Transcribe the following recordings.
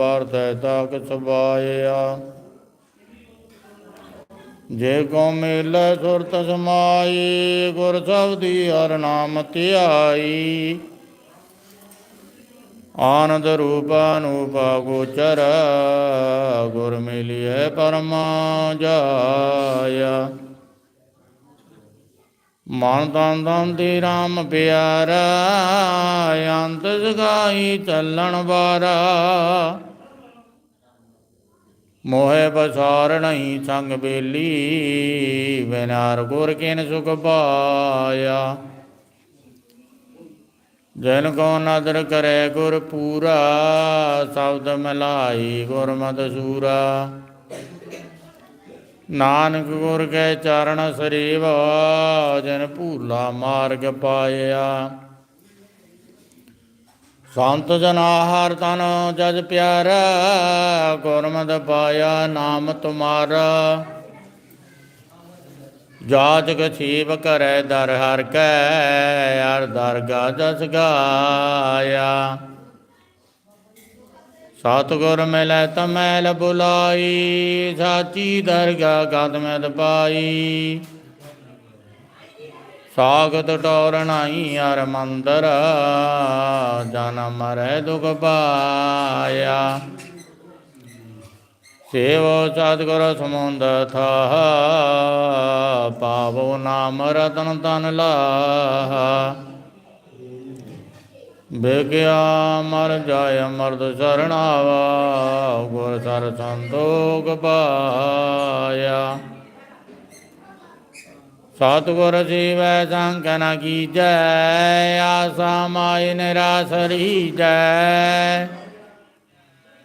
ਵਰਤੈ ਤਾਕ ਸਬਾਇਆ ਜੇ ਕੋ ਮਿਲੈ ਸੁਰਤ ਸਮਾਈ, ਗੁਰ ਸਬਦੀ ਹਰ ਨਾਮ ਧਿਆਈ। ਆਨੰਦ ਰੂਪ ਅਨੂਪ ਗੋਚਰ, ਗੁਰ ਮਿਲਿਐ ਪਰਮਾ ਜਾਇਆ। ਮਨ ਤਨ ਤਨ ਤੇ RAM ਪਿਆਰਾ, ਅੰਤ ਸਗਾਈ ਚੱਲਣ ਵਾਰਾ। ਮੋਹਿ ਬਸਾਰ ਨਹੀਂ ਸੰਗ ਬੇਲੀ, ਬਿਨਾਰ ਗੁਰ ਕਿਨ ਸੁਖ ਪਾਇਆ। ਜਨ ਕੋ ਨਦਰ ਕਰੇ ਗੁਰ ਪੂਰਾ, ਸ਼ਬਦ ਮਲਾਈ ਗੁਰਮਤਿ ਸੂਰਾ। ਨਾਨਕ ਗੁਰ ਕੈ ਚਰਨ ਸਰੀਵ, ਜਨ ਭੂਲਾ ਮਾਰਗ ਪਾਇਆ। ਸੰਤ ਜਨਾ ਹਰ ਤਨ ਜਜ ਪਿਆਰਾ, ਗੁਰਮਤਿ ਪਾਇਆ ਨਾਮ ਤੁਮਾਰਾ। ਜਾਜਕ ਛੀਬ ਕਰੈ ਦਰ ਹਰ ਕੈ ਅਰ ਦਰਗਾ ਜਸ ਗਾਇਆ। ਸਤਿਗੁਰ ਮਿਲੈ ਤਮੈਲ ਬੁਲਾਈ, ਸਾਚੀ ਦਰਗਾ ਗਦਮਦ ਪਾਈ। ਸਾਗਤ ਟੋਰਣਾਈ ਅਰ ਮੰਦਰ ਜਨਮ ਮਰੈ ਦੁਖ ਪਾਇਆ। ਸੇਵੋ ਸਤਿਗੁਰ ਸਮੁੰਦ ਥਾ ਪਾਵੋ ਨਾਮ ਰਤਨ ਤਨ ਲਾਹ। ਬਿਗਿਆ ਮਰ ਜਾਇ ਮਰਦ ਸਰਣਾਵਾ, ਗੁਰ ਸਰ ਸੰਤੋਖ ਪਾਇਆ। ਸਤਿਗੁਰ ਜੀਵੈ ਕੀ ਜੈ ਆਸਾ ਮਾਇ ਨਿਰਾਸ ਜੈ।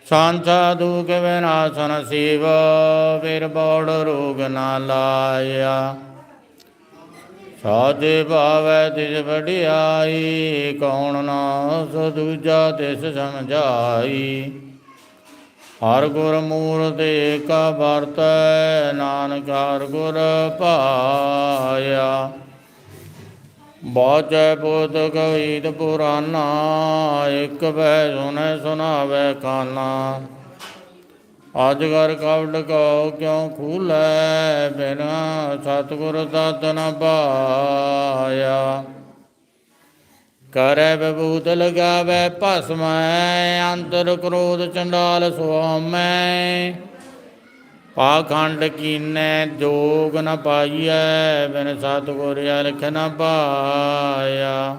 ਸੰਚਾ ਦੁਖ ਵਿਨਾਸ਼ਨ ਸਿਵ ਫਿਰ ਬੋੜ ਰੋਗ ਨਾ ਲਾਇਆ। ਸਾਜੇ ਭਾਵੈ ਤਿਸ ਵਡਿਆਈ, ਕੌਣ ਨਾ ਸੋ ਦੂਜਾ ਤਿਸ ਸਮਝਾਈ। ਹਰ ਗੁਰ ਮੂਰਤਿ ਕਾ ਵਰਤੈ, ਨਾਨਕ ਹਰ ਗੁਰ ਪਾਇਆ। ਬਾਜੈ ਬੋਧ ਕਵੀਤ ਪੁਰਾਨਾ, ਇਕ ਬੈ ਸੁਨੈ ਸੁਨਾਵੇ ਕਾਨਾ। ਅਜ ਕਰ ਕਵਡ ਕੋ ਕਿਉ ਖੂਲੈ, ਬਿਨਾ ਸਤਿਗੁਰ ਦਤ ਨ ਪਾਇਆ। ਕਰੈ ਬਬੂਤ ਲਗਾਵੇ ਭਸਮੈ, ਅੰਤਰ ਕ੍ਰੋਧ ਚੰਡਾਲ ਸੁਆਮੈ। ਪਾਖੰਡ ਕੀਨੈ ਜੋਗ ਨ ਪਾਈਐ, ਬਿਨ ਸਤਿਗੁਰ ਅਲਖ ਨ ਪਾਇਆ।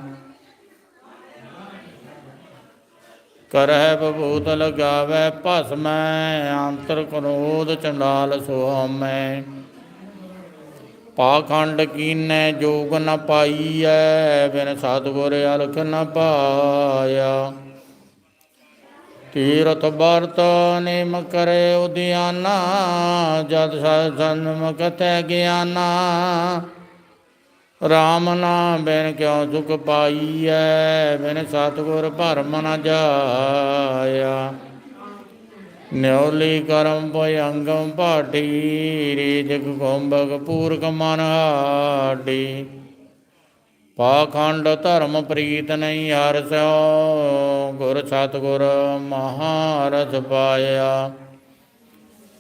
ਕਰਹਿ ਬਭੂਤ ਲਗਾਵੇ ਭਸਮੈ, ਅੰਤਰ ਕ੍ਰੋਧ ਚੰਡਾਲ ਸੁਆਮੈ। ਪਾਖੰਡ ਕੀਨੈ ਜੋਗ ਨ ਪਾਈਐ, ਬਿਨ ਸਤਿਗੁਰ ਅਲਖ ਨ ਪਾਇਆ। ਤੀਰਥ ਵਰਤ ਨਿਮ ਕਰੇ ਉਦਿਆਨਾ, ਜਦ ਸਤ ਜਨਮ ਕਥੈ ਗਿਆਨਾ। RAM ਨਾਮ ਬਿਨ ਕਿਉ ਸੁਖ ਪਾਈਐ, ਬਿਨ ਸਤਿਗੁਰ ਭਰਮ ਨ ਜਾਇਆ। ਨਿਉਲੀ ਕਰਮ ਭਯੰਗਮ ਪਾਠੀ ਰੀਜਕ ਕੁੰਭਕ ਪੂਰਕ ਮਨ ਹਾਡੀ ਪਾਖੰਡ ਧਰਮ ਪ੍ਰੀਤ ਨਹੀਂ ਹਰ ਸਿਓ ਗੁਰ ਸਤਿਗੁਰ ਮਹਾਰਥ ਪਾਇਆ।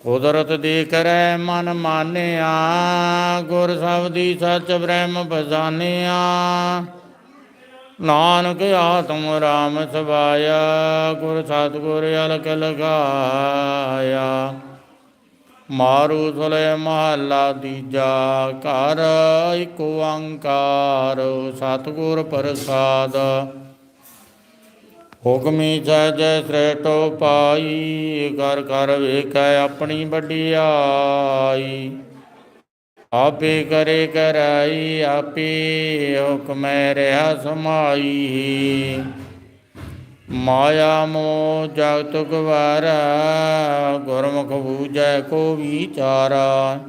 ਕੁਦਰਤ ਦੀ ਕਰੈ ਮਨ ਮਾਨਿਆ, ਗੁਰ ਸਬਦੀ ਸੱਚ ਬ੍ਰਹਮ ਪਛਾਨਿਆ ਨਾਨਕ ਆਤਮ ਰਾਮ ਸਵਾਇਆ ਗੁਰ ਸਤਿਗੁਰ ਅਲਕ ਲਗਾਇਆ ਮਾਰੂ ਸੁਲੇ ਮਹੱਲਾ ਤੀਜਾ, ਘਰ ਇਕ ਓੰਕਾਰ, ਸਤਿਗੁਰ ਪ੍ਰਸਾਦ। ਹੁਕਮੀ ਸਹਿਜੈ ਸ੍ਰੇਟੋ ਪਾਈ ਕਰ ਕਰ ਵੇਖੈ ਆਪਣੀ ਵਡਿਆਈ। ਆਪੇ ਕਰੇ ਕਰਾਈ ਆਪੇ ਹੁਕਮੈ ਰਹਾ ਸਮਾਈ ਮਾਇਆ ਮੋ ਜਗਤ ਗਵਾਰਾ ਗੁਰਮੁਖ ਬੂਝੈ ਕੋ ਵਿਚਾਰਾ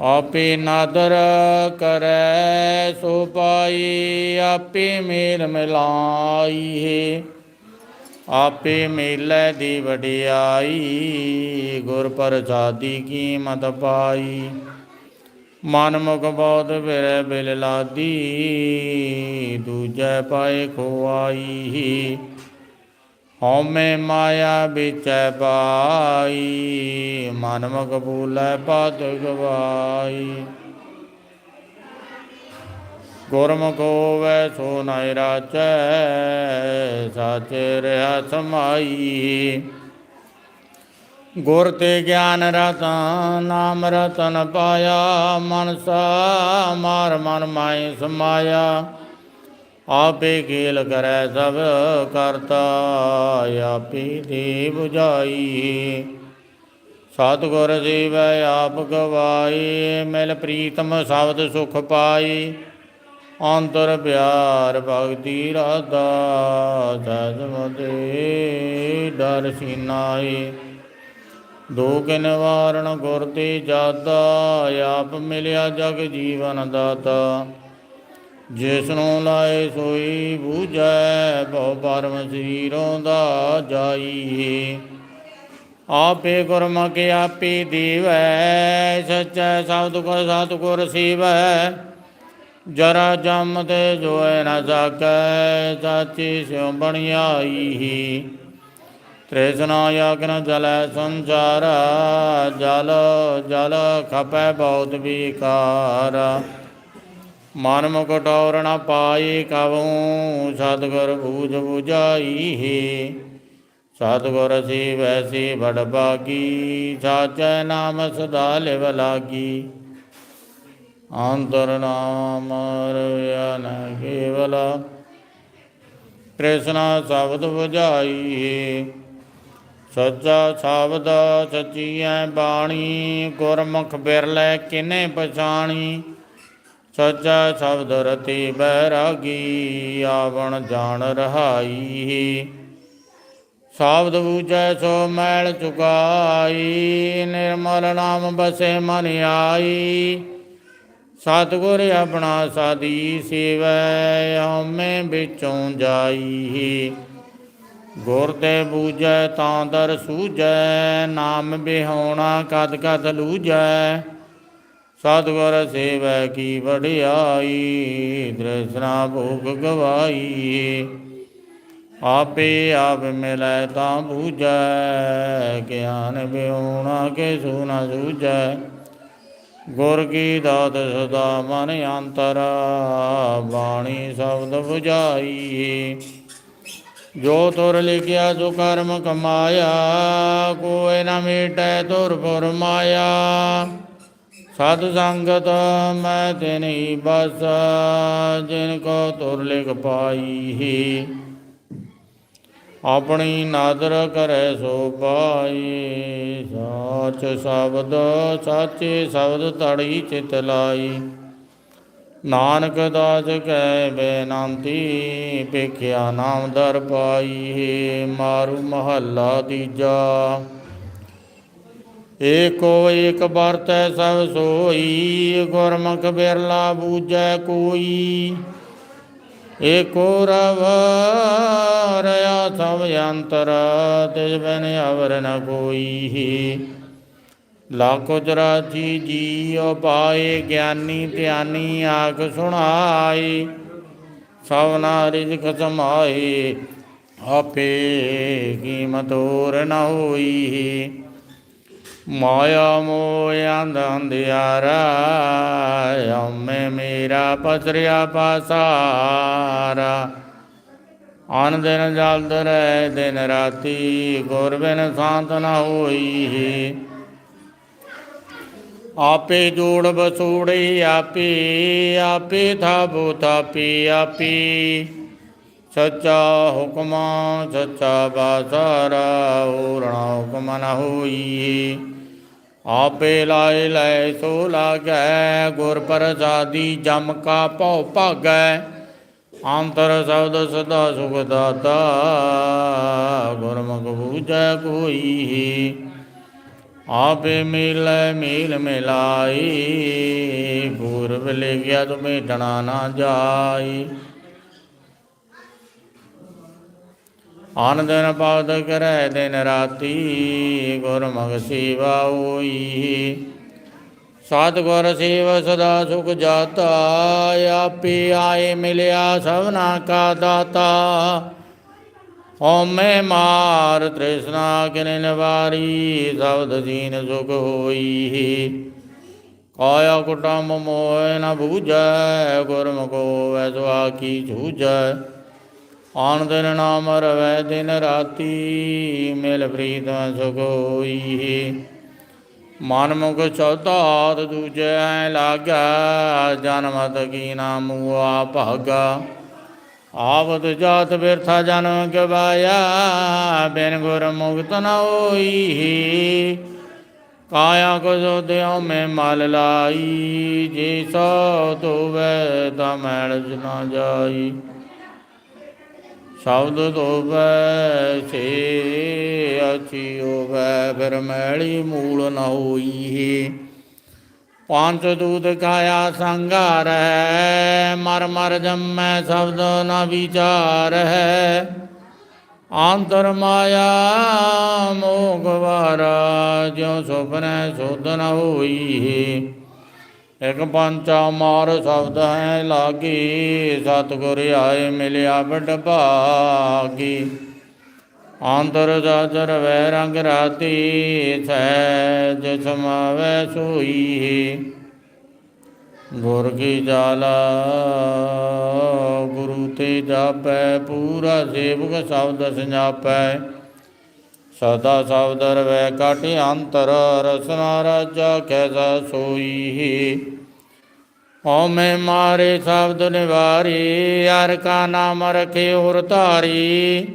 ਆਪੇ ਨਾਦਰ ਕਰੈ ਸੋ ਪਾਈ ਆਪੇ ਮੇਲ ਮਿਲਾਈ ਹੈ ਆਪੇ ਮੇਲੇ ਦੀ ਵਡਿਆਈ ਗੁਰ ਪ੍ਰਸਾਦੀ ਕੀਮਤ ਪਾਈ ਮਨ ਮੁਖ ਬਹੁਤ ਬਿਰੇ ਬਿਲ ਲਾਦੀ, ਦੂਜੈ ਪਾਏ ਖੁਆਈ ਹਉਮੈ ਮਾਇਆ ਵਿਚੈ ਪਾਈ ਮਨ ਬੂਲੈ ਪਦ ਗਵਾਈ। ਗੁਰਮੁਖ ਹੋਵੇ ਸੋ ਨਾਇ ਰਾਚੈ, ਸਾਚੇ ਰਹਾ ਸਮਾਈ। ਗੁਰ ਤੇ ਗਿਆਨ ਰਤਨ, ਨਾਮ ਰਤਨ ਪਾਇਆ ਮਨਸਾ ਮਾਰ ਮਨ ਮਾਈ ਸਮਾਇਆ। ਆਪੇ ਖੇਲ ਕਰੈ ਸਭ ਕਰਤਾ, ਆਪੇ ਦੇ 부ਝਾਈ ਸਤਿਗੁਰ ਸੇਵੈ ਆਪ ਗਵਾਈ ਮਿਲ ਪ੍ਰੀਤਮ ਸ਼ਬਦ ਸੁਖ ਪਾਈ ਅੰਤਰ ਪਿਆਰ ਭਗਤੀ ਰਾਧਾ ਸਜਮਦੇ ਡਰ ਸੀਨਾਏ। ਦੁਖ ਨਿਵਾਰਣ ਗੁਰ ਤੇ ਜਾਦਾ, ਆਪ ਮਿਲਿਆ ਜਗ ਜੀਵਨ ਦਾਤਾ। ਜਿਸ ਨੂੰ ਲਾਏ ਸੋਈ ਬੂਝੈ ਬਹੁ ਪਰਮ ਸਰੀਰੋਂ ਦਾ ਜਾਈ ਆਪੇ ਗੁਰਮੁਖ ਆਪੇ ਦੀਵੈ, ਸਚੈ ਸ਼ਬਦ ਕੋ ਸਤਿਗੁਰ ਸੇਵੈ। ਜਰਾ ਜਮ ਤੇ ਜੋਇ ਨ ਸਕੈ ਸਾਚੀ ਸਿਉ ਬਣਾਈ ਤ੍ਰਿਸ਼ਨਾ ਯਗਨ ਜਲੈ ਸੰਸਾਰ ਜਲ ਜਲ ਖਪੈ ਬਹੁਤ ਵਿਕਾਰ। ਮਨ ਮੁਖ ਟੌਰ ਨ ਪਾਈ ਕਬੂ, ਸਤਿਗੁਰ ਬੂਝ 부ਝਾਈ ਸਤਿਗੁਰ ਸੀ ਵੈਸੀ ਬੜ ਬਾਗੀ, ਸਾਚੈ ਨਾਮ ਸਦਾ ਲਿਵ ਲਾਗੀ। ਅੰਤਰ ਨਾਮ ਰਵਿਆ ਨ ਕੇਵਲ, ਤ੍ਰਿਸ਼ਨਾ ਸ਼ਬਦ 부ਝਾਈ ਸੱਚਾ ਸ਼ਬਦ ਸੱਚੀਐ ਬਾਣੀ, ਗੁਰਮੁਖ ਬਿਰਲੇ ਕਿਨੇ ਪਛਾਣੀ? ਸੱਚਾ ਸ਼ਬਦ ਰਤੀ ਬੈਰਾਗੀ, ਆਵਣ ਜਾਣ ਰਹਾਈ। ਸ਼ਬਦ ਬੂਝੈ ਸੋ ਮੈਲ ਚੁਕਾਈ, ਨਿਰਮਲ ਨਾਮ ਬਸੇ ਮਨ ਆਈ। ਸਤਿਗੁਰ ਆਪਣਾ ਸਾਦੀ ਸੇਵੈ, ਹਉਮੈ ਵਿੱਚੋਂ ਜਾਈ। ਗੁਰ ਤੇ ਬੂਝੈ ਤਾਂ ਦਰ ਸੂਝੈ, ਨਾਮ ਬਿਹਾਉਣਾ ਕਦ ਕਦ ਲੂਝੈ। ਸਤਿਗੁਰ ਸੇਵੈ ਕੀ ਵਡਿਆਈ, ਦ੍ਰਿਸ਼ਨਾ ਭੋਗ ਗਵਾਈ। ਆਪੇ ਆਪ ਮਿਲੈ ਤਾਂ ਬੂਝੈ, ਗਿਆਨ ਬਿਉਣਾ ਕੇ ਸੁਨਾ ਸੂਝੈ। ਗੁਰ ਕੀ ਦਾਤ ਸਦਾ ਮਨ ਅੰਤਰ, ਬਾਣੀ ਸ਼ਬਦ 부ਝਾਈ ਜੋ ਤੁਰ ਲਿਖਿਆ, ਜੋ ਕਰਮ ਕਮਾਇਆ, ਕੋਇ ਨ ਮਿਟੈ ਤੁਰ ਪੁਰ ਮਾਇਆ। ਸਤ ਸੰਗਤ ਮੈਂ ਤਿਨਹੀ ਬਸ, ਜਿਨ ਕੋ ਤੁਰ ਲਿਖ ਪਾਈ ਆਪਣੀ ਨਾਦਰ ਕਰੈ ਸੋ ਪਾਈ, ਸਾਚ ਸ਼ਬਦ, ਸਾਚੇ ਸ਼ਬਦ ਤੜੀ ਚਿਤ ਲਾਈ। ਨਾਨਕ ਦਾਸ ਕੈ ਬੇਨੰਤੀ ਪੇਖਿਆ ਨਾਮ ਦਰ ਪਾਈ ਮਾਰੂ ਮਹੱਲਾ ਤੀਜਾ। ਏਕੋ ਏਕ ਵਰਤੈ ਸਭ ਸੋਈ, ਗੁਰਮੁਖ ਬਿਰਲਾ ਬੂਝੈ ਕੋਈ। ਏਕੋ ਰਵ ਰਿਆ ਸਭ ਅੰਤਰ, ਤਿਸ ਬਿਨ ਅਵਰ ਨ ਕੋਈ। ਲਾਖੋ ਚਰਾਚੀ ਜੀਉ ਪਾਏ, ਗਿਆਨੀ ਧਿਆਨੀ ਆਖ ਸੁਣਾਈ ਸਭਨਾ ਰਿਜਕ ਸਮਾਏ, ਆਪੇ ਕੀਮਤ ਹੋਰ ਨ ਹੋਈ। ਮਾਇਆ ਮੋਹ ਅੰਧ ਅੰਧਿਆਰਾ ਮੇਰਾ ਪਸਰਿਆ ਪਾਸਾਰਾ। ਅਨ ਦਿਨ ਜਲਦ ਰਹਿ ਦਿਨ ਰਾਤੀ, ਗੁਰ ਬਿਨ ਸ਼ਾਂਤ ਨ ਹੋਈ। ਆਪੇ ਜੋੜ ਬਸੂੜੇ ਆਪੇ ਆਪੇ ਥਾਬੋ ਥਾਪੀ, ਆਪੀ। ਸੱਚਾ ਹੁਕਮ, ਸੱਚਾ ਬਾਸਾਰਾ, ਹੋਰਣਾ ਹੁਕਮ ਨ ਹੋਈ। ਆਪੇ ਲਾਏ ਲੈ ਸੋ ਲਾਗੈ, ਗੁਰ ਪ੍ਰਸਾਦੀ ਜਮ ਕਾ ਭਉ ਭਾਗੈ। ਅੰਤਰ ਸ਼ਬਦ ਸਦਾ ਸੁਖ ਦਾਤਾ, ਗੁਰਮੁਖ ਬੂਝੈ ਕੋਈ। ਆਪੇ ਮਿਲੈ ਮੇਲ ਮਿਲਾਈ, ਪੂਰਬ ਲਿਖਿਆ ਤੁਮੇ ਟਣਾ ਨਾ ਜਾਈ। ਆਨ ਦਿਨ ਭਗਤ ਕਰੈ ਦਿਨ ਰਾਤੀ, ਗੁਰਮੁਖ ਸੇਵਾ ਹੋਈ। ਸਤਿਗੁਰ ਸੇਵ ਸਦਾ ਸੁਖ ਜਾਤਾ, ਆਪੇ ਆਏ ਮਿਲਿਆ ਸਭਨਾ ਕਾ ਦਾਤਾ। ਹਉਮੈ ਮਾਰ ਤ੍ਰਿਸ਼ਨਾ ਕਿਨੇ ਨਿਵਾਰੀ ਸਬਦ ਦੀਨ ਸੁਖ ਹੋਈ। ਕਾਇਆ ਕੁਟੰਬ ਮੋਇ ਨ ਬੂਝੈ ਗੁਰਮੁਖੋ ਵੈ ਸੁਆਕੀ ਝੂਝੈ ਆਨ ਦਿਨ ਨਾਮ ਰਵੈ ਦਿਨ ਰਾਤੀ, ਮਿਲ ਪ੍ਰੀਤ ਸੁਖ ਹੋਈ। ਮਨ ਮੁਖ ਚੌਧਾਤ ਦੂਜੈ, ਲਾਗਾ ਜਨਮਤ ਕੀ ਨਾਮ ਆ ਭਾਗਾ। ਆਵਤ ਜਾਤ ਬਿਰਥਾ ਜਨਮ ਗਵਾਇਆ ਬਿਨ ਗੁਰ ਮੁਕਤ ਨ ਹੋਈ। ਕਾਇਆ ਕੋ ਸੋਦਿਓ ਮੈਂ ਮਲ ਲਾਈ, ਜੇ ਸੋ ਤੋਵੇ ਤਾਂ ਮੈਲ ਨਾ ਜਾਈ। ਸ਼ਬਦ ਤੋਵੇ ਸੇ ਅਚੀ ਹੋਵੇ, ਫਿਰ ਮੈਲੀ ਮੂਲ ਨ ਹੋਈ। ਪੰਜ ਦੂਤ ਕਾਇਆ ਸੰਘਾਰ ਹੈ ਮਰ ਮਰ ਜੰਮੈ ਸ਼ਬਦ ਨ ਵਿਚਾਰ। ਹੈ ਆਂਤਰ ਮਾਇਆ ਮੋਗ ਵਾਰਾ, ਜਿਉ ਸੁਪਨੈ ਸੁਧ ਨ ਹੋਈ। ਇਕ ਪੰਚਾ ਮਾਰ ਸ਼ਬਦ ਹੈ ਲਾਗੀ, ਸਤਿਗੁਰ ਆਏ ਮਿਲਿਆ ਬੜ ਭਾਗੀ ਆਂਤਰ ਜਾਜਰ ਵੈ ਰੰਗ ਰਾਤੀ, ਸਹਿਜ ਸਮਾਵੈ ਸੋਈ। ਗੁਰ ਕੀ ਜਾਲਾ, ਗੁਰੂ ਤੇ ਜਾਪੈ, ਪੂਰਾ ਸੇਵਕ ਸ਼ਬਦ ਸੰਜਾਪੈ। ਸਦਾ ਸ਼ਬਦ ਰਵੈ, ਕਾਟ ਅੰਤਰ ਰਸਨਾ ਰਾਜਾ ਕੈਸਾ ਸੋਈ। ਹਉਮੈ ਮਾਰੇ ਸ਼ਬਦ ਨਿਵਾਰੀ, ਹਰ ਕਾ ਨਾਮ ਰਖੇ ਹੋਰ ਧਾਰੀ।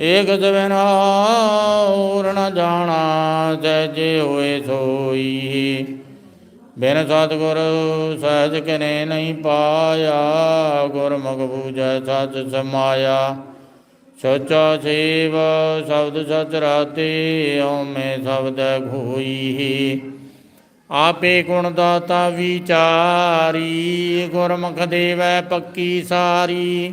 ਏਕ ਜਵਨ ਹੋਰ ਨ ਜਾਣਾ, ਜੈ ਹੋਏ ਸੋਈ। ਬਿਨ ਸਤਿਗੁਰ ਸਹਿਜ ਕਨੇ ਨਹੀਂ ਪਾਇਆ, ਗੁਰਮੁਖ ਬੂਝੈ ਸਚ ਸਮਾਇਆ। ਸਚਾ ਸੇਵ, ਸ਼ਬਦ ਸਚ ਰਾਤੇ, ਓਮੇ ਸ਼ਬਦ ਖੋਈ। ਆਪੇ ਗੁਣ ਦਾਤਾ ਵਿਚਾਰੀ, ਗੁਰਮੁਖ ਦੇਵੈ ਪੱਕੀ ਸਾਰੀ।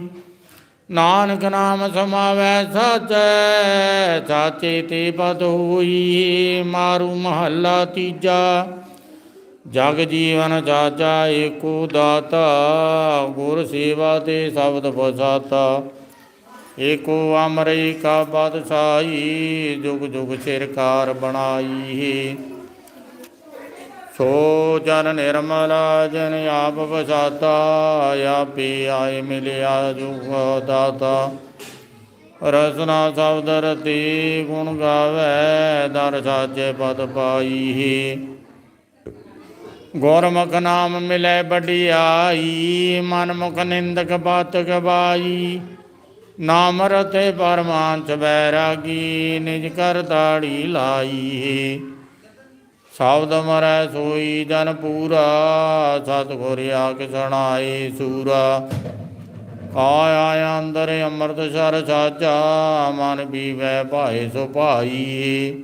ਨਾਨਕ ਨਾਮ ਸਮਾਵੈ ਸਾਚੈ, ਸਾਚੇ ਤੇ ਪਦ ਹੋਈ ਮਾਰੂ ਮਹੱਲਾ ਤੀਜਾ। ਜਗ ਜੀਵਨ ਜਾਜਾ ਏਕੋ ਦਾਤਾ, ਗੁਰ ਸੇਵਾ ਤੇ ਸ਼ਬਦ ਪਸਾਤਾ ਏਕੋ ਅਮਰਈ ਕਾ ਬਾਦਸ਼ਾਹੀ ਜੁਗ ਜੁਗ ਸਿਰਕਾਰ ਬਣਾਈ। ਸੋ ਜਨ ਨਿਰਮਲਾ ਜਨ ਆਪ ਵਸਾਤਾ, ਆਪੇ ਆਏ ਮਿਲਿਆ ਜੁਗ ਦਾਤਾ। ਰਸਨਾ ਸ਼ਬਦ ਰਤੀ ਗੁਣ ਗਾਵੇ, ਦਰ ਸਾਚੇ ਪਦ ਪਾਈ ਗੁਰਮੁਖ ਨਾਮ ਮਿਲੇ ਵਡਿਆਈ ਮਨ ਮੁਖ ਨਿੰਦਕ ਬਾਤ ਗਵਾਈ ਨਾਮ ਰਤੇ ਪਰਮਾਂਚ ਬੈਰਾਗੀ ਨਿਜ ਕਰ ਤਾੜੀ ਲਾਈ ਸ਼ਬਦ ਮਰੈ ਸੋਈ ਜਨ ਪੂਰਾ, ਸਤਿਗੁਰ ਆਖ ਸੁਣਾਈ ਸੂਰਾ। ਕਾਇਆ ਅੰਦਰ ਅੰਮ੍ਰਿਤ ਸਰ ਸਾਚਾ, ਮਨ ਬੀਵੈ ਭਾਏ ਸੋ ਭਾਈ।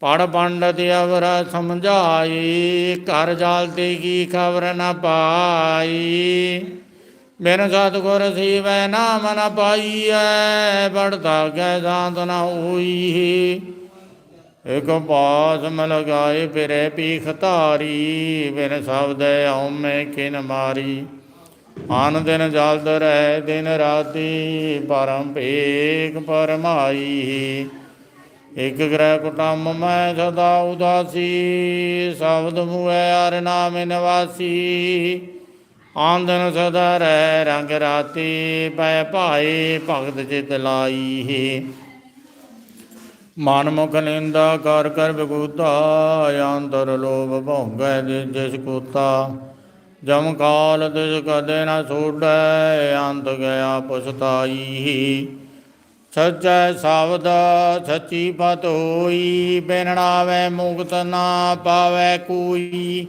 ਪੜ ਪੰਡਤ ਅਵਰਾ ਸਮਝਾਈ, ਘਰ ਜਾਲ ਤੇ ਕੀ ਖਬਰ ਨਾ ਪਾਈ। ਬਿਨ ਸਤਿਗੁਰ ਸੀਵੈ ਨਾਮ ਨ ਪਾਈਐ ਬੜਤਾ ਕੈ ਸ਼ਾਂਤ ਨ ਹੋਈ। ਇਕ ਪਾਸ ਮ ਲਗਾਏ ਫਿਰੇ ਪੀਖ ਧਾਰੀ, ਬਿਨ ਸ਼ਬਦ ਹਉਮੈ ਕਿਨ ਮਾਰੀ। ਆਨ ਦਿਨ ਜਲਦ ਰਹਿ, ਦਿਨ ਰਾਤੀ ਪਰਮ ਭੇਖ ਪਰਮਾਈ ਇਕ ਗ੍ਰਹਿ ਕੁਟੰਬ ਮੈਂ ਸਦਾ ਉਦਾਸੀ, ਸ਼ਬਦ ਮੂਹੈ ਹਰ ਨਾਮ ਨਿਵਾਸੀ। ਆਂਦਨ ਸਦਾ ਰਹਿ, ਰੰਗ ਰਾਤੀ ਪੈ ਭਾਏ ਭਗਤ ਚਿਤ ਲਾਈ। ਮਨ ਮੁਖ ਨਿੰਦਾ ਕਰ ਕਰ ਬਗੂਤਾ ਅੰਦਰ ਲੋਭ ਭੋਗੈ ਜਿਸ ਕੂਤਾ। ਜਮ ਕਾਲ ਤਿਸ ਕਦੇ ਨ ਛੋੜੈ ਅੰਤ ਗਿਆ ਪਛਤਾਈ ਸੱਚੈ ਸ਼ਬਦ ਸੱਚੀ ਪਤ ਹੋਈ, ਬਿਨ ਮੁਕਤ ਨਾ ਪਾਵੇ ਕੋਈ।